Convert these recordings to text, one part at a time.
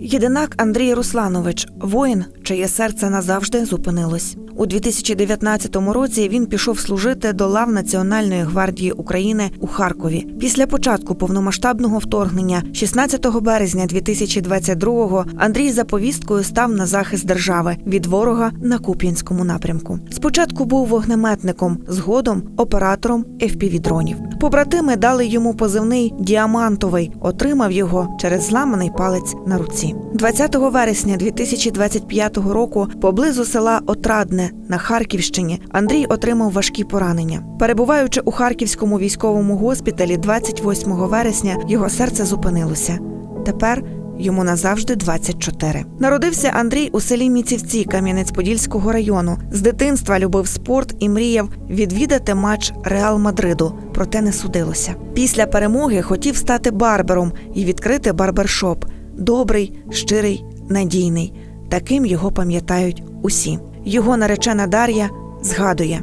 Єдинак Андрій Русланович, воїн, чиє серце назавжди зупинилось. У 2019 році він пішов служити до лав Національної гвардії України у Харкові. Після початку повномасштабного вторгнення, 16 березня 2022-го, Андрій за повісткою став на захист держави від ворога на Куп'янському напрямку. Спочатку був вогнеметником, згодом оператором FPV-дронів. Побратими дали йому позивний діамантовий, отримав його через зламаний палець на руці. 20 вересня 2025 року поблизу села Отрадне на Харківщині Андрій отримав важкі поранення. Перебуваючи у Харківському військовому госпіталі 28 вересня, його серце зупинилося. Тепер йому назавжди 24. Народився Андрій у селі Міцівці Кам'янець-Подільського району. З дитинства любив спорт і мріяв відвідати матч Реал Мадриду, проте не судилося. Після перемоги хотів стати барбером і відкрити барбершоп. Добрий, щирий, надійний. Таким його пам'ятають усі. Його наречена Дар'я згадує.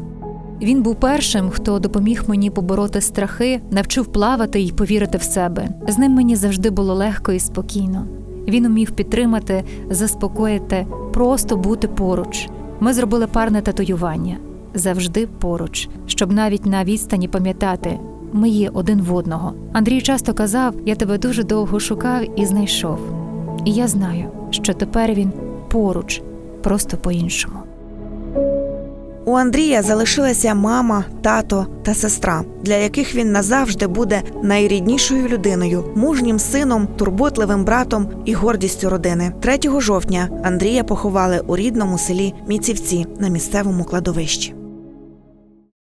Він був першим, хто допоміг мені побороти страхи, навчив плавати і повірити в себе. З ним мені завжди було легко і спокійно. Він умів підтримати, заспокоїти, просто бути поруч. Ми зробили парне татуювання завжди поруч, щоб навіть на відстані пам'ятати. Ми є один в одного. Андрій часто казав: я тебе дуже довго шукав і знайшов. І я знаю, що тепер він поруч, просто по-іншому. У Андрія залишилася мама, тато та сестра, для яких він назавжди буде найріднішою людиною, мужнім сином, турботливим братом і гордістю родини. 3 жовтня Андрія поховали у рідному селі Міцівці на місцевому кладовищі.